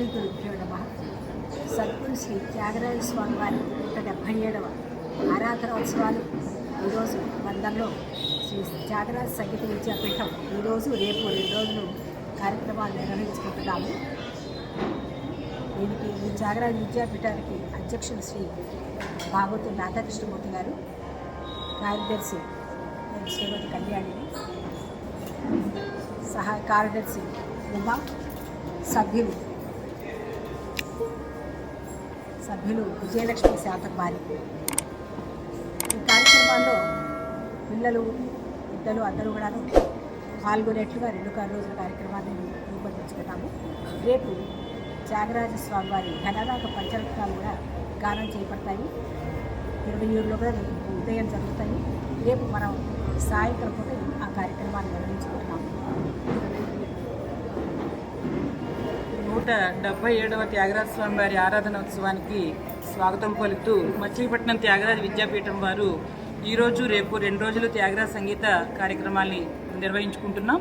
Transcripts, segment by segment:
శ్రీ గురుభ్యో నమ సద్గురు శ్రీ త్యాగరాజ స్వామి వారి నూట డెబ్భై ఏడవ ఆరాధనోత్సవాలు. ఈరోజు వందల్లో శ్రీ త్యాగరాజ సంగీత విద్యాపీఠం ఈరోజు రేపు రెండు రోజులు కార్యక్రమాలు నిర్వహించుకుంటున్నాము. దీనికి ఈ త్యాగరాజ విద్యాపీఠానికి అధ్యక్షులు శ్రీ భాగవతం రాధాకృష్ణమూర్తి గారు కార్యదర్శి శ్రీమతి కళ్యాణిని సహాయ కార్యదర్శి ఉమా సభ్యులు సభ్యులు విజయలక్ష్మి శాతకుమారి. ఈ కార్యక్రమాల్లో పిల్లలు పెద్దలు అందరూ కూడా పాల్గొనేట్లుగా రెండు కారు రోజుల కార్యక్రమాన్ని రూపొందించుకున్నాము రేపు త్యాగరాజ స్వామి వారి ఘనరాక పంచరత్నాలు కూడా గానం చేపడతాయి. ఇరవై ఏడులో కూడా రేపు ఉదయం జరుగుతాయి. రేపు మనం సాయంత్రం పూట ఆ కార్యక్రమాన్ని నిర్వహించుకుంటున్నాము. నూట డెబ్బై ఏడవ త్యాగరాజ స్వామి వారి ఆరాధనోత్సవానికి స్వాగతం పలుకుతూ మచిలీపట్నం త్యాగరాజ విద్యాపీఠం వారు ఈరోజు రేపు రెండు రోజులు త్యాగరాజ సంగీత కార్యక్రమాల్ని నిర్వహించుకుంటున్నాం.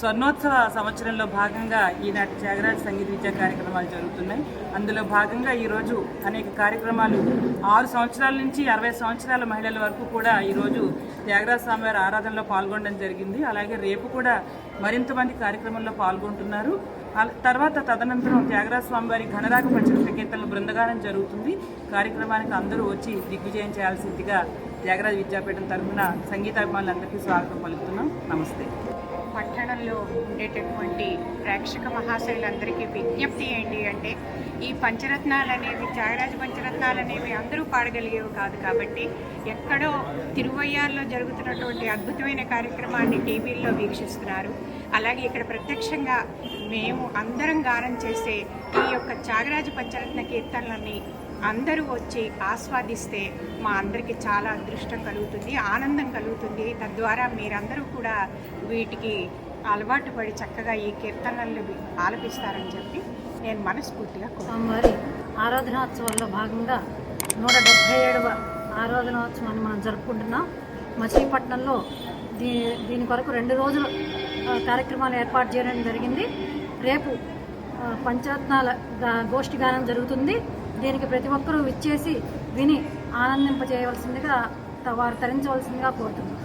స్వర్ణోత్సవ సంవత్సరంలో భాగంగా ఈనాటి త్యాగరాజ సంగీత విద్యా కార్యక్రమాలు జరుగుతున్నాయి. అందులో భాగంగా ఈరోజు అనేక కార్యక్రమాలు. ఆరు సంవత్సరాల నుంచి అరవై సంవత్సరాల మహిళల వరకు కూడా ఈరోజు త్యాగరాజ స్వామివారి ఆరాధనలో పాల్గొనడం జరిగింది. అలాగే రేపు కూడా మరింత మంది కార్యక్రమంలో పాల్గొంటున్నారు. తర్వాత తదనంతరం త్యాగరాజ స్వామి వారి ఘనరాగ పంచకృష్ణ కీర్తనల బృందగానం జరుగుతుంది. కార్యక్రమానికి అందరూ వచ్చి దిగ్విజయం చేయాల్సిందిగా త్యాగరాజ విద్యాపీఠం తరఫున సంగీతాభిమానులందరికీ స్వాగతం పలుకుతున్నాం. నమస్తే. పట్టణంలో ఉండేటటువంటి ప్రేక్షక మహాశయులందరికీ విజ్ఞప్తి ఏంటి అంటే ఈ పంచరత్నాలు అనేవి త్యాగరాజ పంచరత్నాలు అనేవి అందరూ పాడగలిగేవి కాదు కాబట్టి ఎక్కడో తిరువయ్యార్లో జరుగుతున్నటువంటి అద్భుతమైన కార్యక్రమాన్ని టీవీల్లో వీక్షిస్తున్నారు. అలాగే ఇక్కడ ప్రత్యక్షంగా మేము అందరం గానం చేసే ఈ యొక్క త్యాగరాజ పంచరత్న కీర్తనలని అందరూ వచ్చి ఆస్వాదిస్తే మా అందరికీ చాలా అదృష్టం కలుగుతుంది ఆనందం కలుగుతుంది. తద్వారా మీరందరూ కూడా వీటికి అలవాటు పడి చక్కగా ఈ కీర్తనలు ఆలపిస్తారని చెప్పి నేను మనస్ఫూర్తిగా కోరుకుంటున్నాను. స్వామివారి ఆరాధనోత్సవాల్లో భాగంగా నూట డెబ్భై ఏడవ ఆరాధనోత్సవాన్ని మనం జరుపుకుంటున్నాం. మచిలీపట్నంలో దీ దీని కొరకు రెండు రోజులు కార్యక్రమాలు ఏర్పాటు చేయడం జరిగింది. రేపు పంచరత్నాల గోష్ఠి గానం జరుగుతుంది. దీనికి ప్రతి ఒక్కరూ విచ్చేసి విని ఆనందింపజేయవలసిందిగా చేయవలసిందిగా వారు తరించవలసిందిగా కోరుతున్నాం.